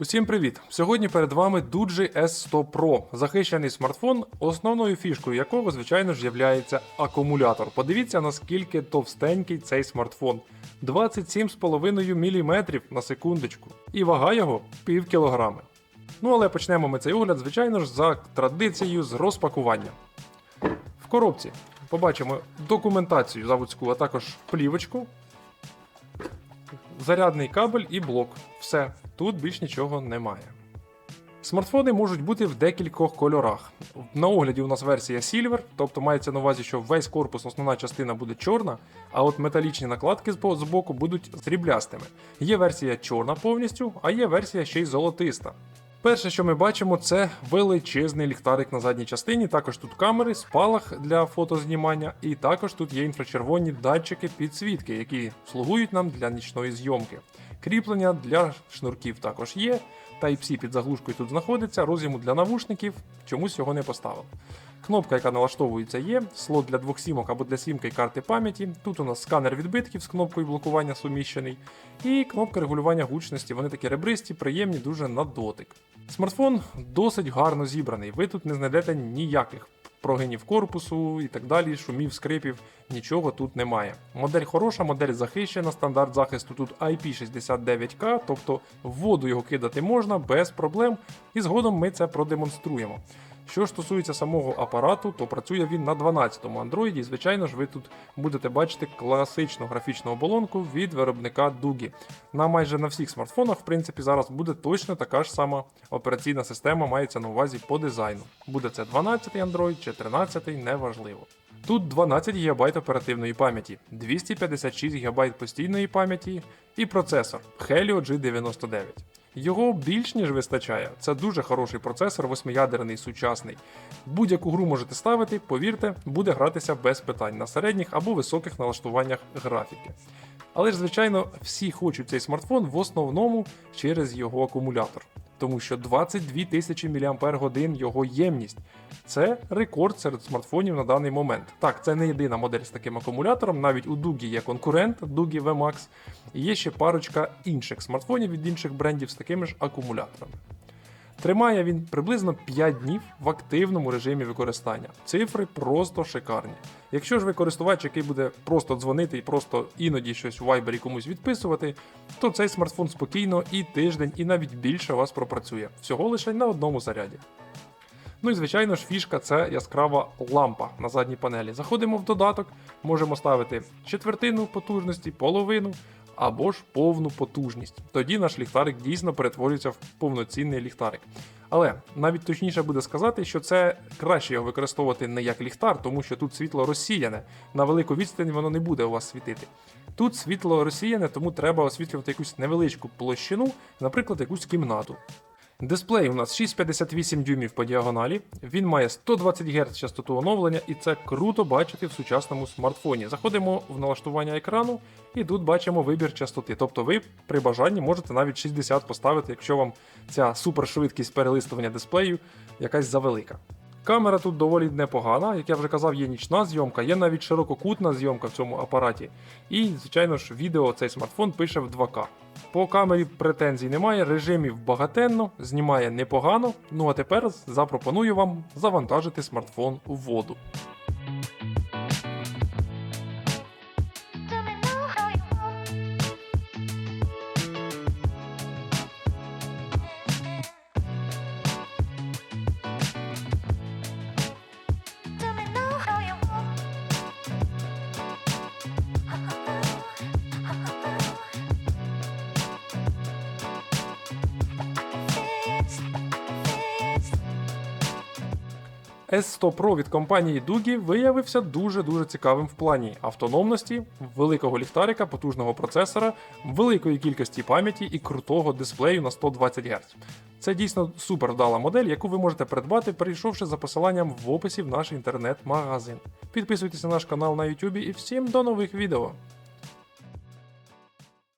Усім привіт! Сьогодні перед вами Duji S100 Pro, захищений смартфон, основною фішкою якого, звичайно ж, є акумулятор. Подивіться, наскільки товстенький цей смартфон. 27,5 мм на секундочку. І вага його пів кілограми. Ну але почнемо ми цей огляд, звичайно ж, за традицією з розпакування. В коробці побачимо документацію заводську, а також плівочку, зарядний кабель і блок. Все, тут більш нічого немає. Смартфони можуть бути в декількох кольорах. На огляді у нас версія Silver, тобто мається на увазі, що весь корпус, основна частина буде чорна, а от металічні накладки збо- збоку будуть сріблястими. Є версія чорна повністю, а є версія ще й золотиста. Перше, що ми бачимо, це величезний ліхтарик на задній частині. Також тут камери, спалах для фотознімання, і також тут є інфрачервоні датчики підсвітки, які слугують нам для нічної зйомки. Кріплення для шнурків також є. Type-C під заглушкою тут знаходиться, роз'єму для навушників, чомусь його не поставив. Кнопка, яка налаштовується, є, слот для двох сімок або для сімки і карти пам'яті. Тут у нас сканер відбитків з кнопкою блокування суміщений, і кнопка регулювання гучності. Вони такі ребристі, приємні дуже на дотик. Смартфон досить гарно зібраний. Ви тут не знайдете ніяких прогинів корпусу і так далі, шумів, скрипів, нічого тут немає. Модель хороша, модель захищена, стандарт захисту тут IP69K, тобто в воду його кидати можна без проблем, і згодом ми це продемонструємо. Що стосується самого апарату, то працює він на 12-му Android, і звичайно ж ви тут будете бачити класичну графічну оболонку від виробника Дугі. На майже на всіх смартфонах, в принципі, зараз буде точно така ж сама операційна система, мається на увазі по дизайну. Буде це 12-й Android чи 13-й, неважливо. Тут 12 ГБ оперативної пам'яті, 256 ГБ постійної пам'яті і процесор Helio G99. Його більш ніж вистачає. Це дуже хороший процесор, восьмиядерний, сучасний. Будь-яку гру можете ставити, повірте, буде гратися без питань на середніх або високих налаштуваннях графіки. Але ж, звичайно, всі хочуть цей смартфон в основному через його акумулятор. Тому що 22 тисячі мАч його ємність. Це рекорд серед смартфонів на даний момент. Так, це не єдина модель з таким акумулятором, навіть у Дугі є конкурент Дугі VMAX, є ще парочка інших смартфонів від інших брендів з такими ж акумуляторами. Тримає він приблизно 5 днів в активному режимі використання. Цифри просто шикарні. Якщо ж ви користувач, який буде просто дзвонити і просто іноді щось у Viber комусь відписувати, то цей смартфон спокійно і тиждень, і навіть більше вас пропрацює. Всього лише на одному заряді. Ну і звичайно ж, фішка це яскрава лампа на задній панелі. Заходимо в додаток, можемо ставити четвертину потужності, половину або ж повну потужність. Тоді наш ліхтарик дійсно перетворюється в повноцінний ліхтарик. Але навіть точніше буде сказати, що це краще його використовувати не як ліхтар, тому що тут світло розсіяне. На велику відстань воно не буде у вас світити. Тут світло розсіяне, тому треба освітлювати якусь невеличку площину, наприклад, якусь кімнату. Дисплей у нас 6,58 дюймів по діагоналі. Він має 120 Гц частоту оновлення, і це круто бачити в сучасному смартфоні. Заходимо в налаштування екрану, і тут бачимо вибір частоти. Тобто ви при бажанні можете навіть 60 поставити, якщо вам ця супершвидкість перелистування дисплею якась завелика. Камера тут доволі непогана, як я вже казав, є нічна зйомка, є навіть ширококутна зйомка в цьому апараті. І, звичайно ж, відео цей смартфон пише в 2К. По камері претензій немає, режимів багатенно, знімає непогано. Ну а тепер запропоную вам завантажити смартфон у воду. S100 Pro від компанії Дугі виявився дуже-дуже цікавим в плані автономності, великого ліхтарика, потужного процесора, великої кількості пам'яті і крутого дисплею на 120 Гц. Це дійсно супер вдала модель, яку ви можете придбати, перейшовши за посиланням в описі в наш інтернет-магазин. Підписуйтесь на наш канал на YouTube і всім до нових відео!